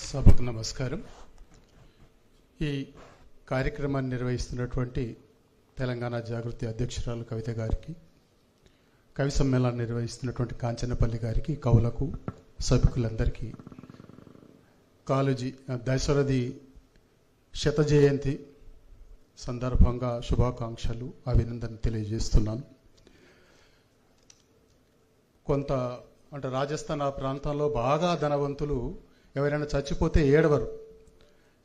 సభకు నమస్కారం. ఈ కార్యక్రమాన్ని నిర్వహిస్తున్నటువంటి తెలంగాణ జాగృతి అధ్యక్షురాలు కవిత గారికి కవి సమ్మేళనం నిర్వహిస్తున్నటువంటి కాంచనపల్లి గారికి కవులకు సభికులందరికీ కాలేజీ దశరథి శత జయంతి సందర్భంగా శుభాకాంక్షలు అభినందన తెలియజేస్తున్నాను. కొంత అంటే రాజస్థాన్ ఆ ప్రాంతంలో బాగా ధనవంతులు ఎవరైనా చచ్చిపోతే ఏడవరు.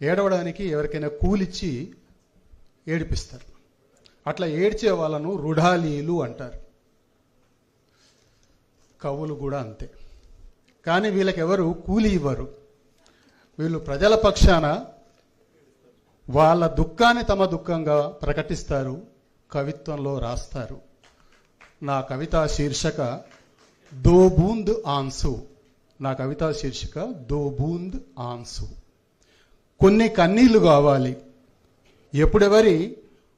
ఏడవడానికి ఎవరికైనా కూలిచ్చి ఏడిపిస్తారు. అట్లా ఏడ్చే వాళ్ళను రుఢాలీలు అంటారు. కవులు కూడా అంతే. కానీ వీళ్ళకి ఎవరు కూలి ఇవ్వరు. వీళ్ళు ప్రజల పక్షాన వాళ్ళ దుఃఖాన్ని తమ దుఃఖంగా ప్రకటిస్తారు కవిత్వంలో రాస్తారు. నా కవితా శీర్షక దో బూంద్ ఆన్సు నా కవితా శీర్షిక దో బూంద్ ఆన్సు. కొన్ని కన్నీళ్ళు కావాలి. ఎప్పుడెవరి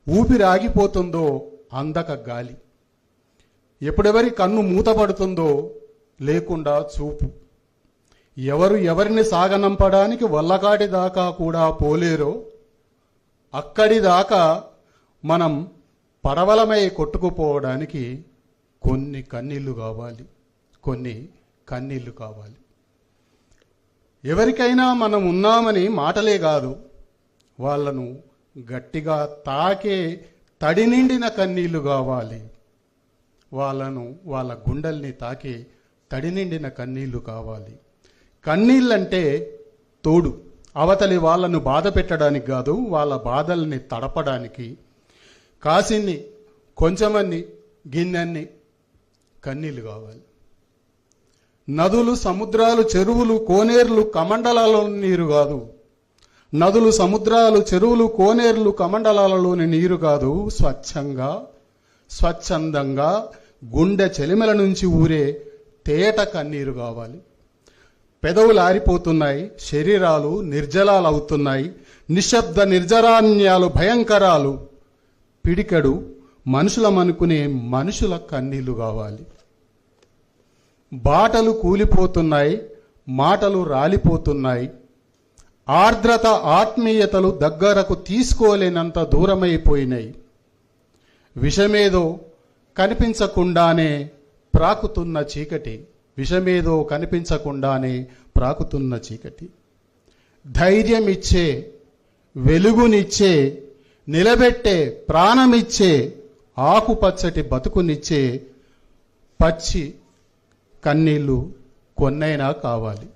ఊపిరి ఆగిపోతుందో అందక గాలి. ఎప్పుడెవరి కన్ను మూతపడుతుందో లేకుండా చూపు. ఎవరు ఎవరిని సాగనంపడానికి వల్లకాటి దాకా కూడా పోలేరో అక్కడి దాకా మనం పడవలమై కొట్టుకుపోవడానికి కొన్ని కన్నీళ్ళు కావాలి. కొన్ని కన్నీళ్ళు కావాలి. ఎవరికైనా మనం ఉన్నామని మాటలే కాదు వాళ్ళను గట్టిగా తాకే తడి నిండిన కన్నీళ్ళు కావాలి. వాళ్ళను వాళ్ళ గుండెల్ని తాకే తడి నిండిన కన్నీళ్ళు కావాలి. కన్నీళ్ళంటే తోడు. అవతలి వాళ్ళను బాధ పెట్టడానికి కాదు వాళ్ళ బాధల్ని తడపడానికి. కాసిన్ని కొంచెమన్ని గిన్నెన్ని కన్నీళ్ళు కావాలి. నదులు సముద్రాలు చెరువులు కోనేర్లు కమండలాలలోని నీరు కాదు. నదులు సముద్రాలు చెరువులు కోనేర్లు కమండలాలలోని నీరు కాదు. స్వచ్ఛంగా స్వచ్ఛందంగా గుండె చెలిమెల నుంచి ఊరే తేట కన్నీరు కావాలి. పెదవులు ఆరిపోతున్నాయి శరీరాలు నిర్జలాలు అవుతున్నాయి నిశ్శబ్ద నిర్జరాన్యాలు భయంకరాలు. పిడికడు మనుషులమనుకునే మనుషుల కన్నీళ్ళు కావాలి. బాటలు కూలిపోతున్నాయి మాటలు రాలిపోతున్నాయి. ఆర్ద్రత ఆత్మీయతలు దగ్గరకు తీసుకోలేనంత దూరమైపోయినాయి. విషమేదో కనిపించకుండానే ప్రాకుతున్న చీకటి. విషమేదో కనిపించకుండానే ప్రాకుతున్న చీకటి. ధైర్యమిచ్చే వెలుగునిచ్చే నిలబెట్టే ప్రాణమిచ్చే ఆకుపచ్చటి బతుకునిచ్చే పచ్చి కన్నీళ్ళు కొన్నైనా కావాలి.